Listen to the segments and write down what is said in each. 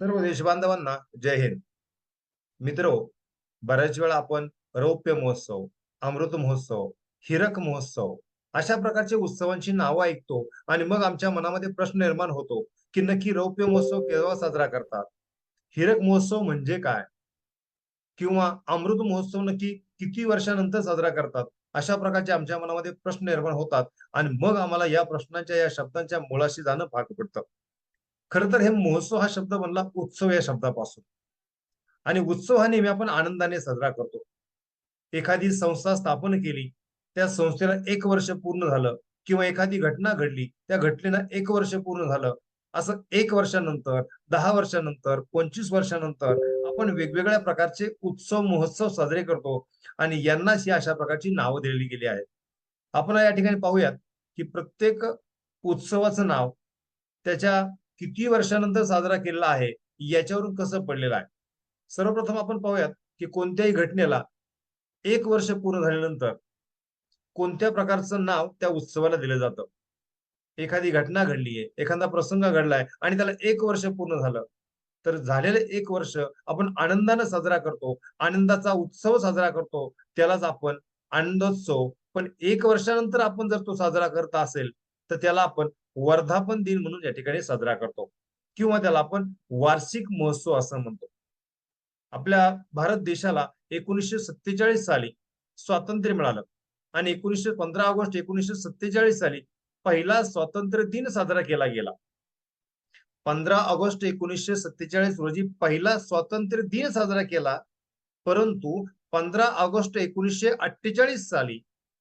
सर्व देशबांधवांना जय हिंद. मित्र बऱ्याच वेळा आपण रौप्य महोत्सव अमृत महोत्सव हिरक महोत्सव अशा प्रकारचे उत्सवांची नावं ऐकतो आणि मग आमच्या मनामध्ये प्रश्न निर्माण होतो की नक्की रौप्य महोत्सव केव्हा साजरा करतात? हिरक महोत्सव म्हणजे काय? किंवा अमृत महोत्सव नक्की किती वर्षानंतर साजरा करतात? अशा प्रकारचे आमच्या मनामध्ये प्रश्न निर्माण होतात आणि मग आम्हाला या प्रश्नांच्या या शब्दांच्या मुळाशी जाणं भाग पडतं. खर तर हे महोत्सव हा शब्द बनला उत्सव या शब्दापासून. आणि उत्सव हा नेहमी आपण आनंदाने साजरा करतो. एखादी संस्था स्थापन केली त्या संस्थेला एक वर्ष पूर्ण झालं किंवा एखादी घटना घडली त्या घटनेला एक वर्ष पूर्ण झालं असं एक वर्षानंतर दहा वर्षानंतर पंचवीस वर्षानंतर आपण वेगवेगळ्या प्रकारचे उत्सव महोत्सव साजरे करतो आणि यांनाच ही अशा प्रकारची नावं दिलेली गेली आहेत. आपण या ठिकाणी पाहूयात की प्रत्येक उत्सवाचं नाव त्याच्या किती वर्षानंतर साजरा केलेला आहे याच्यावरून कसं पडलेलं आहे? सर्वप्रथम आपण पाहूयात की कोणत्याही घटनेला एक वर्ष पूर्ण झाल्यानंतर कोणत्या प्रकारचं नाव त्या उत्सवाला दिलं जातं? एखादी घटना घडलीये एखादा प्रसंग घडलाय आणि त्याला एक वर्ष पूर्ण झालं. तर झालेलं एक वर्ष आपण आनंदानं साजरा करतो आनंदाचा उत्सव साजरा करतो त्यालाच आपण आनंदोत्सव. पण एक वर्षानंतर आपण जर तो साजरा करत असेल तर त्याला आपण वर्धापन दिन म्हणून या ठिकाणी साजरा करतो. किंवा त्याला आपण वार्षिक महोत्सव असं म्हणतो. आपल्या भारत देशाला एकोणीसशे सत्तेचाळीस साली स्वातंत्र्य मिळालं. आणि एकोणीसशे पंधरा ऑगस्ट एकोणीसशे सत्तेचाळीस साली पहिला स्वातंत्र्य दिन साजरा केला गेला. पंधरा ऑगस्ट एकोणीसशे सत्तेचाळीस रोजी पहिला स्वातंत्र्य दिन साजरा केला. परंतु पंधरा ऑगस्ट एकोणीसशे अठ्ठेचाळीस साली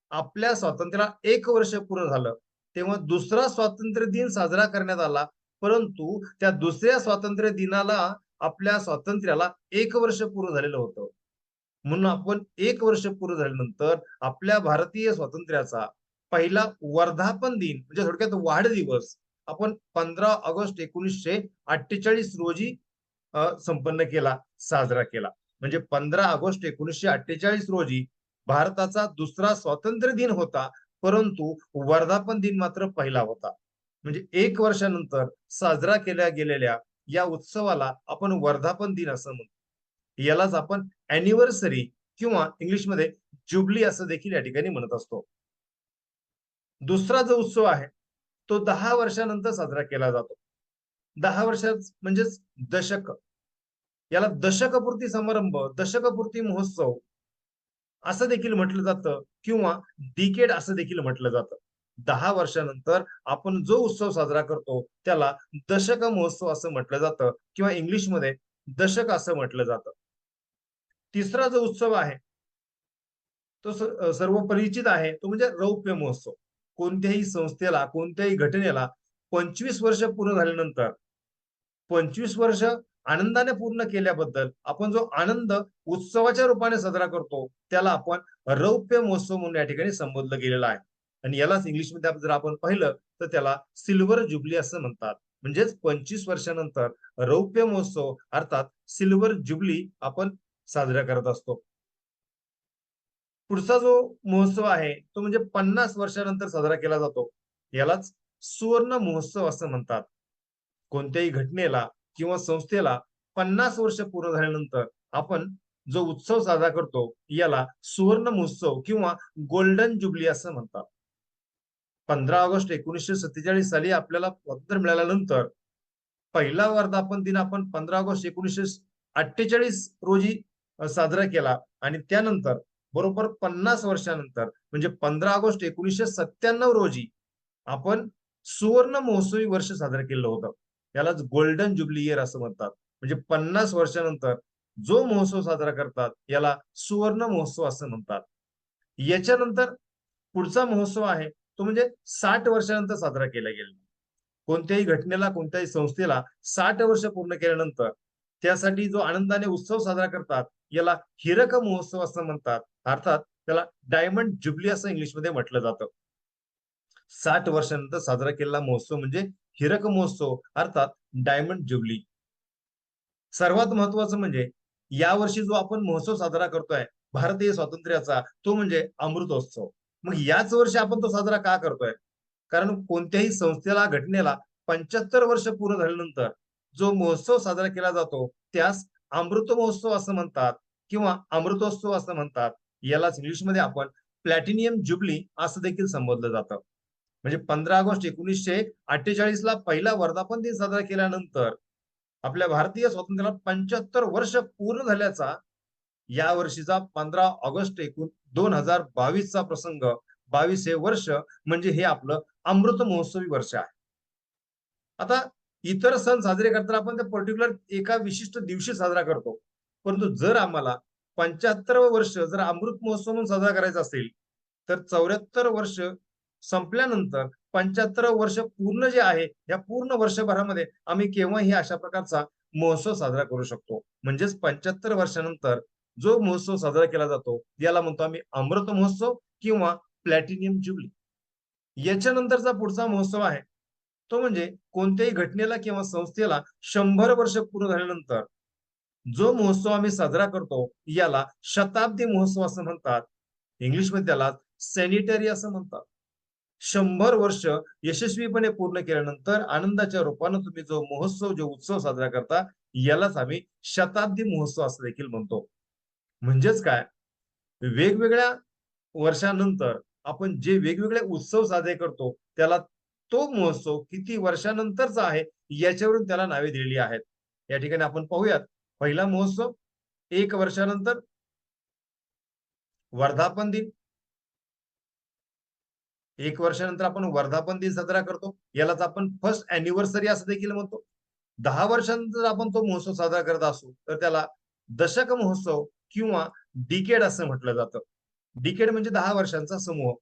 आपल्या स्वातंत्र्याला एक वर्ष पूर्ण झालं. तेव्हा दुसरा स्वातंत्र्य दिन साजरा करण्यात आला. परंतु त्या दुसऱ्या स्वातंत्र्य दिनाला आपल्या स्वातंत्र्याला एक वर्ष पूर्ण झालेलं होतं. म्हणून आपण एक वर्ष पूर्ण झाल्यानंतर आपल्या भारतीय स्वातंत्र्याचा पहिला वर्धापन दिन म्हणजे थोडक्यात वाढदिवस आपण पंधरा ऑगस्ट एकोणीसशे अठ्ठेचाळीस रोजी संपन्न केला साजरा केला. म्हणजे पंधरा ऑगस्ट एकोणीसशे अठ्ठेचाळीस रोजी भारताचा दुसरा स्वातंत्र्य दिन होता. परंतु वर्धापन दिन मात्र पहिला होता. म्हणजे एक वर्षानंतर साजरा केल्या गेलेल्या या उत्सवाला आपण वर्धापन दिन असं म्हणतो. यालाच आपण अॅनिव्हर्सरी किंवा इंग्लिशमध्ये जुबली असं देखील या ठिकाणी म्हणत असतो. दुसरा जो उत्सव आहे तो दहा वर्षानंतर साजरा केला जातो. दहा वर्षात म्हणजेच दशक. याला दशकपूर्ती समारंभ दशकपूर्ती महोत्सव असं देखील म्हटलं जातं किंवा डिकेड असं देखील म्हटलं जातं. दहा वर्षानंतर आपण जो उत्सव साजरा करतो त्याला दशक महोत्सव असं म्हटलं जातं किंवा इंग्लिशमध्ये दशक असं म्हटलं जातं. तिसरा जो उत्सव आहे तो सर्व परिचित आहे तो म्हणजे रौप्य महोत्सव. कोणत्याही संस्थेला कोणत्याही घटनेला पंचवीस वर्ष पूर्ण झाल्यानंतर पंचवीस वर्ष आनंदाने पूर्ण केल्याबद्दल आपण जो आनंद उत्सवाच्या रूपाने साजरा करतो त्याला आपण रौप्य महोत्सव म्हणून या ठिकाणी संबोधलं गेलेलं आहे. आणि यालाच इंग्लिशमध्ये जर आपण पाहिलं तर त्याला सिल्वर जुबली असं म्हणतात. म्हणजेच पंचवीस वर्षानंतर रौप्य महोत्सव अर्थात सिल्वर जुबली आपण साजरा करत असतो. पुढचा जो महोत्सव आहे तो म्हणजे पन्नास वर्षानंतर साजरा केला जातो. यालाच सुवर्ण महोत्सव असं म्हणतात. कोणत्याही घटनेला किंवा संस्थेला पन्नास वर्ष पूर्ण झाल्यानंतर आपण जो उत्सव साजरा करतो याला सुवर्ण महोत्सव किंवा गोल्डन जुबली असं म्हणतात. पंधरा ऑगस्ट एकोणीसशे सत्तेचाळीस साली आपल्याला स्वातंत्र्य मिळाल्यानंतर पहिला वर्धापन दिन आपण पंधरा ऑगस्ट एकोणीसशे अठ्ठेचाळीस रोजी साजरा केला आणि त्यानंतर बरोबर पन्नास वर्षानंतर म्हणजे पंधरा ऑगस्ट एकोणीसशे सत्त्याण्णव रोजी आपण सुवर्ण महोत्सवी वर्ष साजरं केलं होतं. यालाच गोल्डन जुबली इयर असं म्हणतात. म्हणजे पन्नास वर्षानंतर जो महोत्सव साजरा करतात याला सुवर्ण महोत्सव असं म्हणतात. याच्यानंतर पुढचा महोत्सव आहे तो म्हणजे साठ वर्षानंतर साजरा केला गेला. कोणत्याही घटनेला कोणत्याही संस्थेला साठ वर्ष पूर्ण केल्यानंतर त्यासाठी जो आनंदाने उत्सव साजरा करतात याला हिरक महोत्सव असं म्हणतात. अर्थात त्याला डायमंड जुबली असं इंग्लिशमध्ये म्हटलं जातं. साठ वर्षानंतर साजरा केलेला महोत्सव म्हणजे हिरक महोत्सव अर्थात डायमंड जुबली सर्वात महत्वाचं म्हणजे यावर्षी जो आपण महोत्सव साजरा करतोय भारतीय स्वातंत्र्याचा तो म्हणजे अमृतोत्सव. मग याच वर्षी आपण तो साजरा का करतोय? कारण कोणत्याही संस्थेला घटनेला पंच्याहत्तर वर्ष पूर्ण झाल्यानंतर जो महोत्सव साजरा केला जातो त्यास अमृत महोत्सव असं म्हणतात किंवा अमृतोत्सव असं म्हणतात. यालाच इंग्लिशमध्ये आपण प्लॅटिनियम जुबली असं देखील संबोधलं जातं. म्हणजे पंधरा ऑगस्ट एकोणीसशे अठ्ठेचाळीस ला पहिला वर्धापन दिन साजरा केल्यानंतर आपल्या भारतीय स्वातंत्र्याला पंच्याहत्तर वर्ष पूर्ण झाल्याचा या वर्षीचा पंधरा ऑगस्ट एकूण दोन हजार बावीसचा प्रसंग बावीस हे वर्ष म्हणजे हे आपलं अमृत महोत्सवी वर्ष आहे. आता इतर सण साजरे करताना आपण ते पर्टिक्युलर एका विशिष्ट दिवशी साजरा करतो. परंतु जर आम्हाला पंच्याहत्तर वर्ष जर अमृत महोत्सव म्हणून साजरा करायचा असेल तर चौऱ्याहत्तर वर्ष संपल्यानंतर पंच्याहत्तर वर्ष पूर्ण जे आहे या पूर्ण वर्षभरामध्ये आम्ही केव्हाही अशा प्रकारचा महोत्सव साजरा करू शकतो. म्हणजेच पंच्याहत्तर वर्षानंतर जो महोत्सव साजरा केला जातो याला म्हणतो आम्ही अमृत महोत्सव किंवा प्लॅटिनियम जुबली. याच्यानंतरचा पुढचा महोत्सव आहे. तो म्हणजे कोणत्याही घटनेला किंवा संस्थेला शंभर वर्ष पूर्ण झाल्यानंतर जो महोत्सव आम्ही साजरा करतो याला शताब्दी महोत्सव असं म्हणतात. इंग्लिशमध्ये त्याला सॅनिटरी असं म्हणतात. शंभर वर्ष यशस्वीपणे पूर्ण केल्यानंतर आनंदाच्या रूपानं तुम्ही जो महोत्सव जो उत्सव साजरा करता यालाच आम्ही शताब्दी महोत्सव असं देखील म्हणतो. म्हणजेच काय? वेगवेगळ्या वर्षानंतर आपण जे वेगवेगळे उत्सव साजरे करतो त्याला तो महोत्सव किती वर्षानंतरचा आहे याच्यावरून त्याला नावे दिलेली आहेत. या ठिकाणी आपण पाहूयात. पहिला महोत्सव एक वर्षानंतर वर्धापन दिन एक वर्षानंतर आपण वर्धापन दिन साजरा करतो. यालाच आपण फर्स्ट अॅनिव्हर्सरी असं देखील म्हणतो. दहा वर्षानंतर आपण तो महोत्सव साजरा करत असू तर त्याला दशक महोत्सव किंवा डिकेड असं म्हटलं जातं. डिकेड म्हणजे दहा वर्षांचा समूह.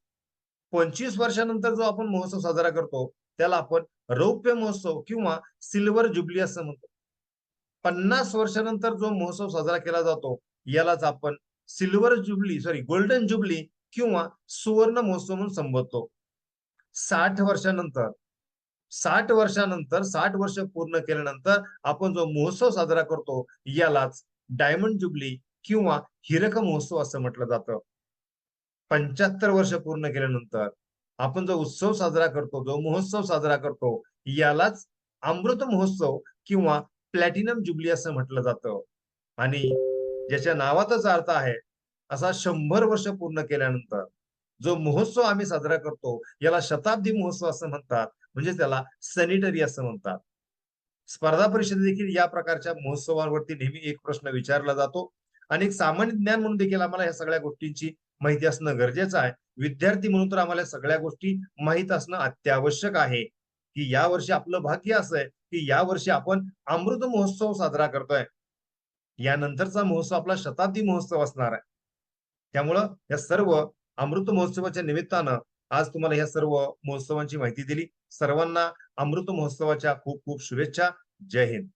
पंचवीस वर्षानंतर जो आपण महोत्सव साजरा करतो त्याला आपण रौप्य महोत्सव किंवा सिल्वर जुबली असं म्हणतो. पन्नास वर्षानंतर जो महोत्सव साजरा केला जातो यालाच आपण silver jubilee sorry golden jubilee किंवा सुवर्ण महोत्सव म्हणून संबोधतो साठ वर्षानंतर साठ वर्षानंतर साठ वर्ष पूर्ण केल्यानंतर आपण जो महोत्सव साजरा करतो यालाच डायमंड जुबली किंवा हिरक महोत्सव असं म्हटलं जातं. पंच्याहत्तर वर्ष पूर्ण केल्यानंतर आपण जो उत्सव साजरा करतो जो महोत्सव साजरा करतो यालाच अमृत महोत्सव किंवा प्लॅटिनम जुबली असं म्हटलं जातं. आणि ज्याच्या नावातच अर्थ आहे असा शंभर वर्ष पूर्ण केल्यानंतर जो महोत्सव आम्ही साजरा करतो याला शताब्दी महोत्सव असं म्हणतात. म्हणजे त्याला सॅनिटरी असं म्हणतात. स्पर्धा परिषद देखील या प्रकारच्या महोत्सवांवरती नेहमी एक प्रश्न विचारला जातो. आणि एक सामान्य ज्ञान म्हणून देखील आम्हाला या सगळ्या गोष्टींची माहिती असणं गरजेचं आहे. विद्यार्थी म्हणून तर आम्हाला सगळ्या गोष्टी माहीत असणं अत्यावश्यक आहे. की या वर्षी आपलं भाग्य असं आहे की या वर्षी आपण अमृत महोत्सव साजरा करतोय. यानंतरचा महोत्सव आपला शताब्दी महोत्सव असणार आहे. त्यामुळं या सर्व अमृत महोत्सवाच्या निमित्तानं आज तुम्हाला या सर्व महोत्सवांची माहिती दिली. सर्वांना अमृत महोत्सवाच्या खूप खूप शुभेच्छा. जय हिंद.